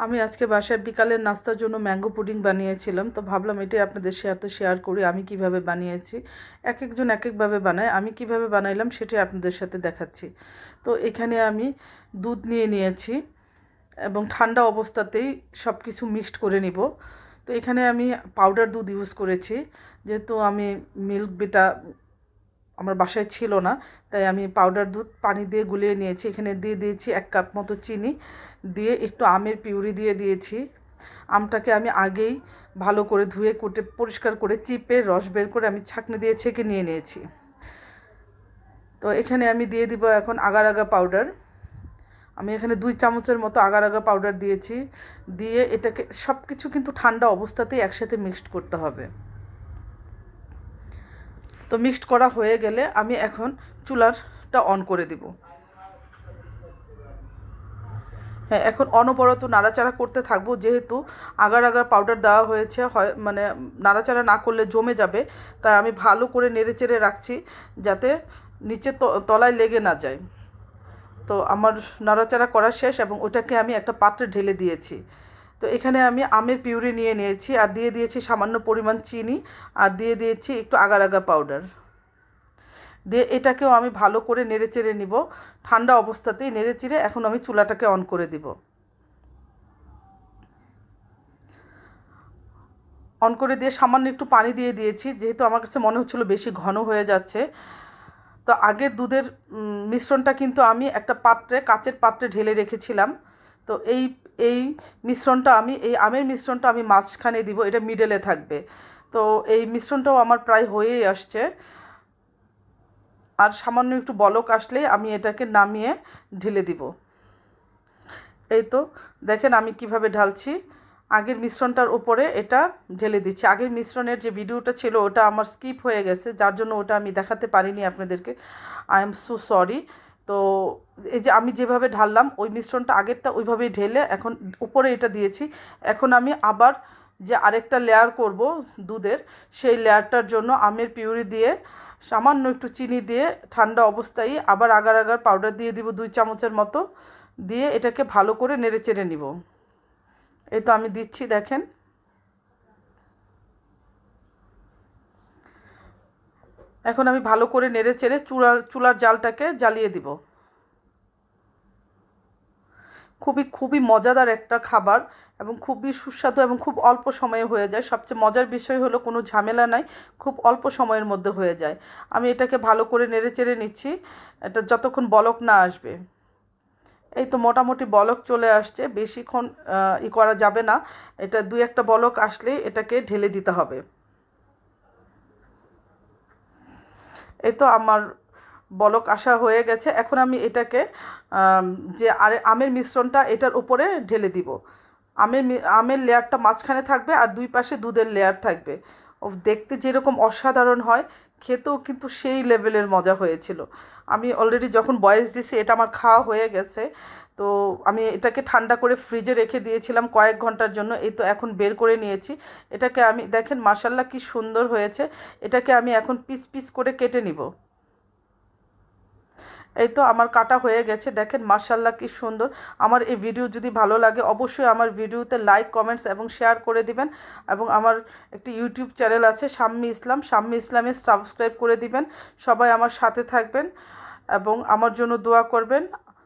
আমি আজকে বাসায় বিকালের নাস্তার জন্য ম্যাঙ্গো পুডিং বানিয়েছিলাম, তো ভাবলাম এটাই আপনাদের সাথে শেয়ার করি, আমি কীভাবে বানিয়েছি। এক একজন এক একভাবে বানায়, আমি কীভাবে বানাইলাম সেটাই আপনাদের সাথে দেখাচ্ছি। তো এখানে আমি দুধ নিয়ে নিয়েছি এবং ঠান্ডা অবস্থাতেই সব কিছু মিক্সড করে নিব। তো এখানে আমি পাউডার দুধ ইউজ করেছি, যেহেতু আমি মিল্ক বিটা আমার বাসায় ছিল না, তাই আমি পাউডার দুধ পানি দিয়ে গুলিয়ে নিয়েছি। এখানে দিয়ে দিয়েছি এক কাপ মতো চিনি, দিয়ে একটু আমের পিউরি দিয়ে দিয়েছি। আমটাকে আমি আগেই ভালো করে ধুয়ে কুটে, পরিষ্কার করে চিপে রস বের করে আমি ছাঁকনি দিয়ে ছেঁকে নিয়ে নিয়েছি। তো এখানে আমি দিয়ে দিব এখন আগার আগা পাউডার আমি এখানে দুই চামচের মতো আগার আগা পাউডার দিয়েছি। দিয়ে এটাকে সব কিছু কিন্তু ঠান্ডা অবস্থাতেই একসাথে মিক্সড করতে হবে। তো মিক্সড করা হয়ে গেলে আমি এখন চুলারটা অন করে দিব। হ্যাঁ এখন অনবরত নাড়াচাড়া করতে থাকব, যেহেতু আগার আগার পাউডার দেওয়া হয়েছে, হয় মানে নাড়াচাড়া না করলে জমে যাবে, তাই আমি ভালো করে নেড়ে চেড়ে রাখছি যাতে নিচে তলায় লেগে না যায়। তো আমার নাড়াচাড়া করা শেষ এবং ওটাকে আমি একটা পাত্রে ঢেলে দিয়েছি। তো এখানে আমি আমের পিউরি নিয়ে নিয়েছি আর দিয়ে দিয়েছি সামান্য পরিমাণ চিনি আর দিয়ে দিয়েছি একটু আগার আগা পাউডার। দিয়ে এটাকেও আমি ভালো করে নেড়ে চেড়ে নিব। ঠান্ডা অবস্থাতেই নেড়ে চেড়ে এখন আমি চুলাটাকে অন করে দিব। অন করে দিয়ে সামান্য একটু পানি দিয়ে দিয়েছি, যেহেতু আমার কাছে মনে হচ্ছিল বেশি ঘন হয়ে যাচ্ছে। তো আগের দুধের মিশ্রণটা কিন্তু আমি একটা পাত্রে, কাচের পাত্রে ঢেলে রেখেছিলাম। তো এই এই মিশ্রণটা আমি, এই আমের মিশ্রণটা আমি মাঝখানে দিব, এটা মিডলে থাকবে। তো এই মিশ্রণটাও আমার প্রায় হয়েই আসছে। আর সামান্য একটু বলক আসলে আমি এটাকে নামিয়ে ঢেলে দিব। এই তো, দেখেন আমি কীভাবে ঢালছি। আগের মিশ্রণটার উপরে এটা ঢেলে দিচ্ছি। আগের মিশ্রণের যে ভিডিওটা ছিল, ওটা আমার স্কিপ হয়ে গেছে। যার জন্য ওটা আমি দেখাতে পারিনি আপনাদেরকে। আই এম সো সরি তো এই যে আমি যেভাবে ঢাললাম, ওই মিশ্রণটা আগেরটা ওইভাবেই ঢেলে এখন উপরে এটা দিয়েছি। এখন আমি আবার যে আরেকটা লেয়ার করব দুধের, সেই লেয়ারটার জন্য আমের পিউরি দিয়ে, সামান্য একটু চিনি দিয়ে ঠান্ডা অবস্থায় আবার আগার আগার পাউডার দিয়ে দিব দুই চামচের মতো, দিয়ে এটাকে ভালো করে নেড়ে চেড়ে নিব। এই তো আমি দিচ্ছি, দেখেন। এখন আমি ভালো করে নেড়ে চেড়ে চুলার চুলার জালটাকে জ্বালিয়ে দিব। খুবই খুবই মজাদার একটা খাবার এবং খুবই সুস্বাদু এবং খুব অল্প সময়ে হয়ে যায়। সবচেয়ে মজার বিষয় হলো কোনো ঝামেলা নাই, খুব অল্প সময়ের মধ্যে হয়ে যায়। আমি এটাকে ভালো করে নেড়ে চেড়ে নিচ্ছি, এটা যতক্ষণ বলক না আসবে। এই তো মোটামুটি বলক চলে আসছে, বেশিক্ষণ ই করা যাবে না। এটা দুই একটা বলক আসলেই এটাকে ঢেলে দিতে হবে। এই তো আমার বলক আসা হয়ে গেছে। এখন আমি এটাকে যে আরে আমের মিশ্রণটা এটার উপরে ঢেলে দিব। আমের আমের লেয়ারটা মাঝখানে থাকবে আর দুই পাশে দুধের লেয়ার থাকবে। দেখতে যেরকম অসাধারণ হয়, খেতেও কিন্তু সেই লেভেলের মজা হয়েছিল। আমি অলরেডি যখন বয়স দিছি, এটা আমার খাওয়া হয়ে গেছে। তো আমি এটাকে ঠান্ডা করে ফ্রিজে রেখে দিয়েছিলাম কয়েক ঘণ্টার জন্য, এই তো এখন বের করে নিয়েছি। এটাকে আমি, দেখেন মাসাল্লা কি সুন্দর হয়েছে। এটাকে আমি এখন পিস পিস করে কেটে নিব। এই তো আমার কাটা হয়ে গেছে, দেখেন মার্শাল্লাহ কি সুন্দর। আমার এই ভিডিও যদি ভালো লাগে, অবশ্যই আমার ভিডিওতে লাইক কমেন্টস এবং শেয়ার করে দিবেন। এবং আমার একটি ইউটিউব চ্যানেল আছে শাম্মী ইসলাম। শাম্মী ইসলামে সাবস্ক্রাইব করে দিবেন। সবাই আমার সাথে থাকবেন এবং আমার জন্য দোয়া করবেন।